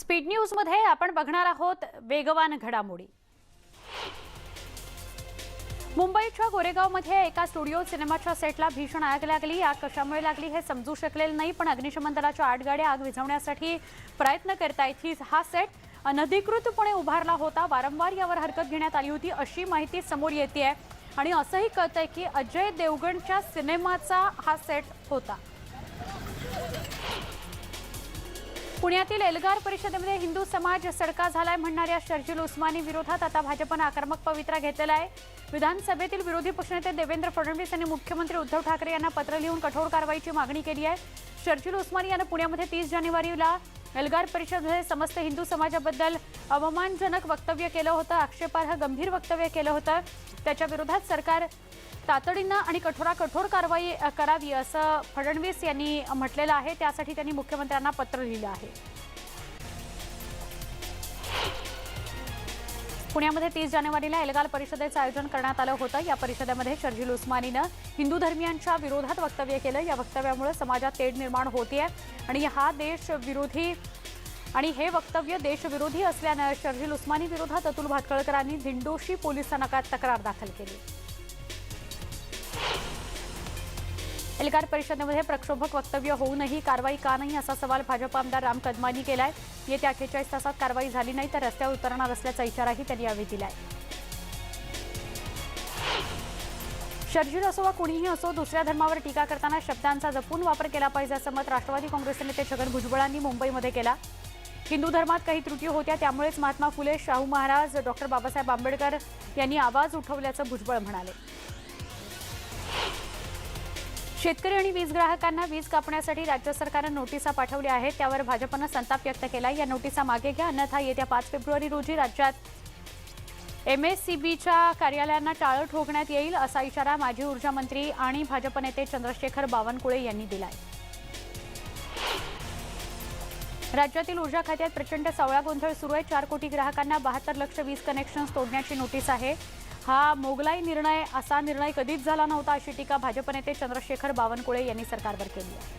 Speed न्यूजमध्ये आपण बघणार आहोत वेगवान घडामोडी. मुंबईच्या गोरेगावमध्ये एका स्टुडिओ सिनेमाच्या सेटला भीषण आग लागली. आग कशामुळे लागली हे समजू शकलेलं नाही पण अग्निशमन दलाच्या आठ गाड्या आग विझवण्यासाठी प्रयत्न करतायत ही हा सेट अनधिकृतपणे उभारला होता. वारंवार यावर हरकत घेण्यात आली होती अशी माहिती समोर येते आहे आणि असंही कळतंय की अजय देवगणच्या सिनेमाचा हा सेट होता. पुण्यातील एल्गार परिषदेमध्ये हिंदू समाज सडका झालाय म्हणणाऱ्या शर्जिल उस्मानी विरोधात आता भाजपनं आक्रमक पवित्रा घेतलेला आहे. विधानसभेतील विरोधी पक्षनेते देवेंद्र फडणवीस यांनी मुख्यमंत्री उद्धव ठाकरे यांना पत्र लिहून कठोर कारवाईची मागणी केली आहे. शर्जिल उस्मानी यानं पुण्यामध्ये तीस जानेवारीला एल्गार परिषदेमध्ये समस्त हिंदू समाजाबद्दल अवमानजनक वक्तव्य केलं होतं आक्षेपार्ह गंभीर वक्तव्य केलं होतं. त्याच्या विरोधात सरकार तातडीनं आणि कठोरा कठोर कारवाई करावी असं फडणवीस यांनी म्हटलेलं आहे. त्यासाठी त्यांनी मुख्यमंत्र्यांना पत्र लिहिलं आहे. पुण्यामध्ये तीस जानेवारीला एल्गार परिषदेचं आयोजन करण्यात आलं होतं. या परिषदेमध्ये शर्जील उस्मानीनं हिंदू धर्मियांच्या विरोधात वक्तव्य केलं. या वक्तव्यामुळे समाजात तेढ निर्माण होतीये आणि हा देश विरोधी आणि हे वक्तव्य देशविरोधी असल्यानं शर्जील उस्मानी विरोधात अतुल भातखळकरांनी दिंडोशी पोलीस स्थानकात तक्रार दाखल केली? एल्गार परिषदेमध्ये प्रक्षोभक वक्तव्य होऊनही कारवाई का नाही असा सवाल भाजप आमदार राम कदमांनी केलाय. येत्या अठ्ठेचाळीस तासात कारवाई झाली नाही तर रस्त्यावर उतरणार असल्याचा इशाराही त्यांनी यावेळी दिलाय. शर्जील असो वा कुणीही असो दुसऱ्या धर्मावर टीका करताना शब्दांचा जपून वापर केला पाहिजे असं मत राष्ट्रवादी काँग्रेसचे नेते छगन भुजबळांनी मुंबईमध्ये केला. हिंदू धर्मात काही त्रुटी होत्या त्यामुळेच महात्मा फुले शाहू महाराज डॉक्टर बाबासाहेब आंबेडकर यांनी आवाज उठवल्याचं भुजबळ म्हणाले. शेतकरी आणि वीज ग्राहकांना वीज कापण्यासाठी राज्य सरकारनं नोटिसा पाठवल्या आहेत. त्यावर भाजपनं संताप व्यक्त केला या नोटिसा मागे घ्या अन्यथा येत्या पाच फेब्रुवारी रोजी राज्यात एमएससीबीच्या कार्यालयांना टाळं ठोकण्यात येईल असा इशारा माजी ऊर्जा मंत्री आणि भाजप नेते चंद्रशेखर बावनकुळे यांनी दिलाय. राज्यातील ऊर्जा खात्यात प्रचंड सावळा गोंधळ सुरू आहे. चार कोटी ग्राहकांना बहात्तर लक्ष वीज कनेक्शन्स तोडण्याची नोटीस आहे. हा मोगलाई निर्णय असा निर्णय कधीच झाला नव्हता अशी टीका भाजप नेते चंद्रशेखर बावनकुळे यांनी सरकारवर केली आहे.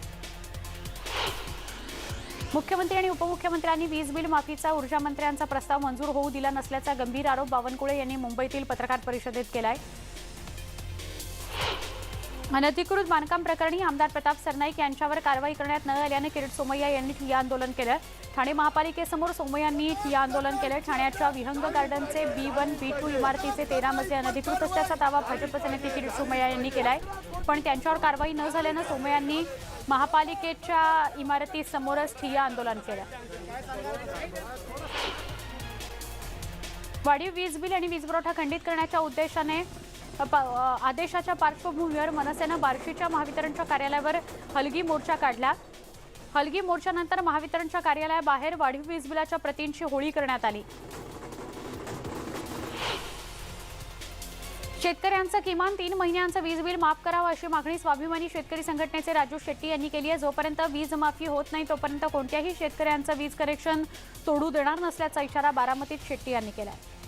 मुख्यमंत्री आणि उपमुख्यमंत्र्यांनी वीज बिल माफीचा ऊर्जा मंत्र्यांचा प्रस्ताव मंजूर होऊ दिला नसल्याचा गंभीर आरोप बावनकुळे यांनी मुंबईतील पत्रकार परिषदेत केला आहे अनधिकृत बांधकाम प्रकरणी आमदार प्रताप सरनाईक यांच्यावर कारवाई करण्यात न आल्यानं किरीट सोमय्या यांनी ठिय्या आंदोलन केलं. ठाणे महापालिकेसमोर सोमय्यांनी ठिय्या आंदोलन केलं. ठाण्याच्या विहंग गार्डनचे बी वन बी टू इमारतीचे तेरा मजले अनधिकृत असल्याचा दावा भाजपचे नेते किरीट सोमय्या यांनी केलाय. पण त्यांच्यावर कारवाई न झाल्यानं सोमय्यांनी महापालिकेच्या इमारतीसमोरच ठिय्या आंदोलन केलं. वाढीव वीज बिल आणि वीज पुरवठा खंडित करण्याच्या उद्देशाने आदेशाच्या पार्श्वभूमीवर मनसेनं बार्शीच्या महावितरणच्या कार्यालयावर हलगी मोर्चा काढला. हलगी मोर्चानंतर महावितरणच्या कार्यालयाबाहेर वाढीव वीज बिलाच्या प्रतींची होळी करण्यात आली. शेतकऱ्यांचं किमान तीन महिन्यांचं वीज बिल माफ करावं अशी मागणी स्वाभिमानी शेतकरी संघटनेचे राजू शेट्टी यांनी केली आहे. जोपर्यंत वीज माफी होत नाही तोपर्यंत कोणत्याही शेतकऱ्यांचं वीज कनेक्शन तोडू देणार नसल्याचा इशारा बारामतीत शेट्टी यांनी केला आहे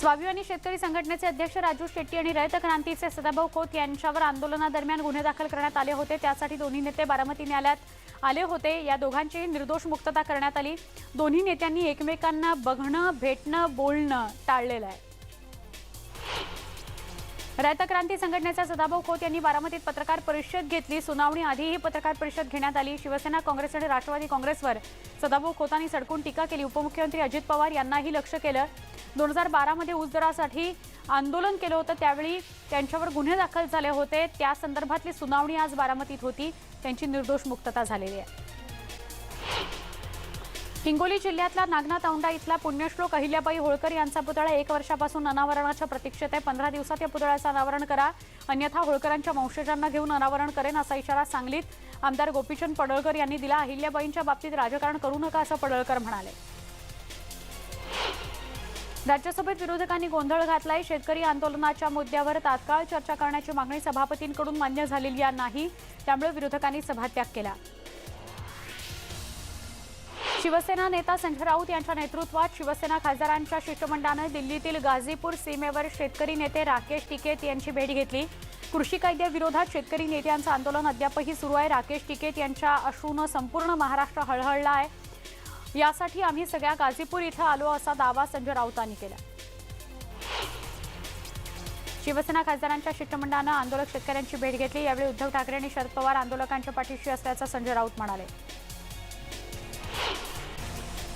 स्वाभिमानी शेतकरी संघटनेचे अध्यक्ष राजू शेट्टी आणि रयत क्रांतीचे सदाभाऊ खोत यांच्यावर आंदोलनादरम्यान गुन्हे दाखल करण्यात आले होते. त्यासाठी दोन्ही नेते बारामती न्यायालयात आले होते. या दोघांचीही निर्दोष मुक्तता करण्यात आली. दोन्ही नेत्यांनी एकमेकांना बघणं भेटणं बोलणं टाळलेलं आहे. रयत क्रांती संघटनेचा सदाभाऊ खोत यांनी बारामतीत पत्रकार परिषद घेतली. सुनावणी आधीही पत्रकार परिषद घेण्यात आली. शिवसेना काँग्रेस आणि राष्ट्रवादी काँग्रेसवर सदाभाऊ खोतांनी सडकून टीका केली. उपमुख्यमंत्री अजित पवार यांनाही लक्ष केलं. दोन हजार बारामध्ये ऊसदरासाठी आंदोलन केलं होतं. त्यावेळी त्यांच्यावर गुन्हे दाखल झाले होते. त्या संदर्भातली सुनावणी आज बारामतीत होती. त्यांची निर्दोष मुक्तता झालेली आहे. हिंगोली जिल्ह्यातला नागनाथ औंढा इथला पुण्यश्लोक अहिल्याबाई होळकर यांचा पुतळा एक वर्षापासून अनावरणाच्या प्रतीक्षेत आहे. पंधरा दिवसात या पुतळ्याचं अनावरण करा. अन्यथा होळकरांच्या वंशजांना घेऊन अनावरण करेन असा इशारा सांगलीत आमदार गोपीचंद पडळकर यांनी दिला. अहिल्याबाईंच्या बाबतीत राजकारण करू नका असं पडळकर म्हणाले. राज्यसभेत विरोधकांनी गोंधळ घातलाय. शेतकरी आंदोलनाच्या मुद्द्यावर तात्काळ चर्चा करण्याची मागणी सभापतींकडून मान्य झालेली नाही. त्यामुळे विरोधकांनी सभात्याग केला. शिवसेना नेता संजय राऊत यांच्या नेतृत्वात शिवसेना खासदारांच्या शिष्टमंडळानं दिल्लीतील गाझीपूर सीमेवर शेतकरी नेते राकेश टिकेत यांची भेट घेतली. कृषी कायद्याविरोधात शेतकरी नेत्यांचं आंदोलन अद्यापही सुरू आहे. राकेश टिकेत यांच्या अश्रूनं संपूर्ण महाराष्ट्र हळहळला आहे. यासाठी आम्ही सगळ्या गाझीपूर इथं आलो असा दावा संजय राऊतांनी केला. शिवसेना खासदारांच्या शिष्टमंडळानं आंदोलक शेतकऱ्यांची भेट घेतली. यावेळी उद्धव ठाकरे आणि शरद पवार आंदोलकांच्या पाठीशी असल्याचं संजय राऊत म्हणाले.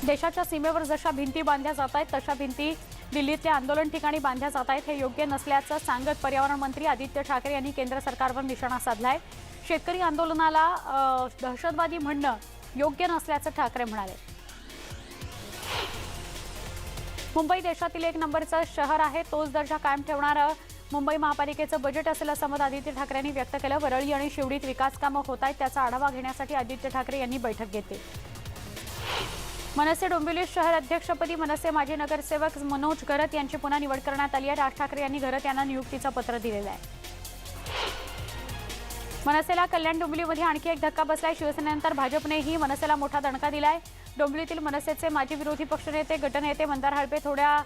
देशाच्या सीमेवर जशा भिंती बांधल्या जात आहेत तशा भिंती दिल्लीतल्या आंदोलन ठिकाणी बांधल्या जात आहेत. हे योग्य नसल्याचं सांगत पर्यावरण मंत्री आदित्य ठाकरे यांनी केंद्र सरकारवर निशाणा साधलाय. शेतकरी आंदोलनाला दहशतवादी म्हणणं योग्य नसल्याचं ठाकरे म्हणाले. मुंबई देशातील एक नंबरचं शहर आहे. तोच दर्जा कायम ठेवणारं मुंबई महापालिकेचं बजेट असेल असं मत आदित्य ठाकरे यांनी व्यक्त केलं. वरळी आणि शिवडीत विकास कामं होत आहेत त्याचा आढावा घेण्यासाठी आदित्य ठाकरे यांनी बैठक घेतली. मनसे डोंबिवली शहर अध्यक्षपदी मनसे माजी नगरसेवक मनोज गरत यांची पुन्हा निवड करण्यात आली आहे. राज ठाकरे यांनी गरत यांना नियुक्तीचं पत्र दिलेलं आहे. मनसेला कल्याण डोंबिवलीमध्ये आणखी एक धक्का बसलाय. शिवसेनेनंतर भाजपनेही मनसेला मोठा दणका दिलाय. डोंबिवलीतील मनसेचे माजी विरोधी पक्षनेते गटनेते मंदार हळपे थोड्या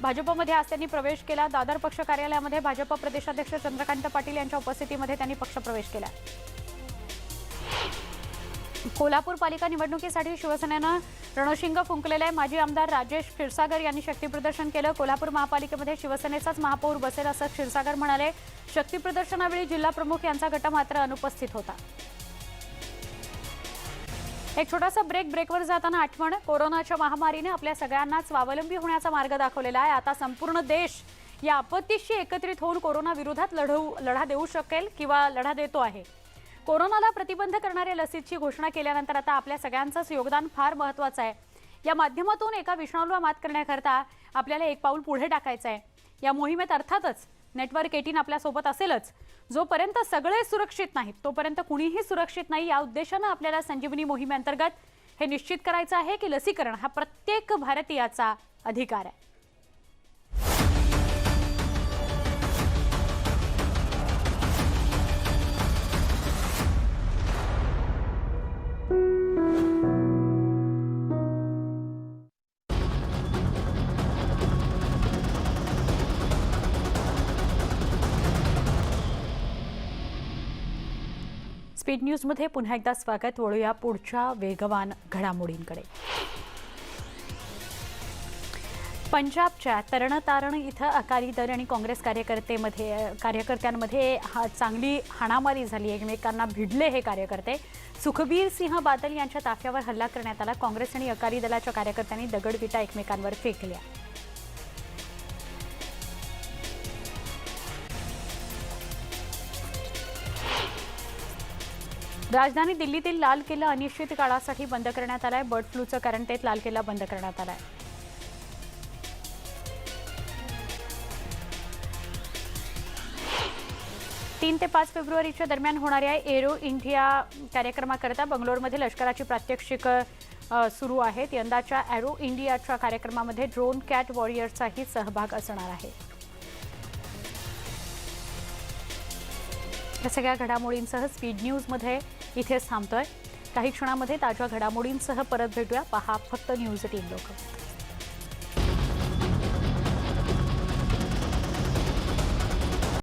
भाजपमध्ये आज त्यांनी प्रवेश केला. दादर पक्ष कार्यालयामध्ये भाजप प्रदेशाध्यक्ष चंद्रकांत पाटील यांच्या उपस्थितीमध्ये त्यांनी पक्षप्रवेश केला. कोल्हापूर पालिका निवडणुकीसाठी शिवसेनेनं रणशिंग फुंकलेले माजी आमदार राजेश क्षीरसागर यांनी शक्तीप्रदर्शन केलं. कोल्हापूर महापालिकेमध्ये शिवसेनेचाच महापौर बसेल असं क्षीरसागर म्हणाले. शक्तीप्रदर्शनावेळी जिल्हा प्रमुख यांचा गट मात्र अनुपस्थित होता. एक छोटासा ब्रेक ब्रेकवर जाताना आठवण. कोरोनाच्या महामारीने आपल्या सगळ्यांनाच स्वावलंबी होण्याचा मार्ग दाखवलेला आहे. आता संपूर्ण देश या आपत्तीशी एकत्रित होऊन कोरोना विरोधात लढवू लढा देऊ शकेल किंवा लढा देतो आहे. कोरोनाला प्रतिबंध करणाऱ्या लसीची घोषणा केल्यानंतर आता आपल्या सगळ्यांचंच योगदान फार महत्त्वाचं आहे. या माध्यमातून एका विषाणूला मात करण्याकरता आपल्याला एक पाऊल पुढे टाकायचं आहे. या मोहिमेत अर्थातच नेटवर्क एटीन आपल्यासोबत असेलच. जोपर्यंत सगळे सुरक्षित नाहीत तोपर्यंत कुणीही सुरक्षित नाही या उद्देशानं आपल्याला संजीवनी मोहिमेअंतर्गत हे निश्चित करायचं आहे की लसीकरण हा प्रत्येक भारतीयाचा अधिकार आहे. स्पीड न्यूजमध्ये पुन्हा एकदा स्वागत. वळूया पुढच्या वेगवान घडामोडींकडे. पंजाबच्या तरणतारण इथं अकाली दल आणि काँग्रेस कार्यकर्तेमध्ये कार्यकर्त्यांमध्ये हा चांगली हाणामारी झाली. एकमेकांना भिडले हे कार्यकर्ते. सुखबीर सिंह बादल यांच्या ताफ्यावर हल्ला करण्यात आला. काँग्रेस आणि अकाली दलाच्या कार्यकर्त्यांनी दगडविटा एकमेकांवर फेकल्या. राजधानी दिल्लीतील लाल किल्ला अनिश्चित काळासाठी बंद करण्यात आलाय. बर्ड फ्लूचं कारण तेच लाल किल्ला बंद करण्यात आलाय. तीन ते पाच फेब्रुवारीच्या दरम्यान होणाऱ्या एरो इंडिया कार्यक्रमाकरता बंगलोरमध्ये लष्कराची प्रात्यक्षिक सुरू आहेत. यंदाच्या एरो इंडियाच्या कार्यक्रमामध्ये ड्रोन कॅट वॉरियर्सचाही सहभाग असणार आहे. या सगळ्या घडामोडींसह स्पीड न्यूजमध्ये इथेच थांबतोय. काही क्षणामध्ये ताज्या घडामोडींसह परत भेटूया. पहा फक्त न्यूज एटीन लोक.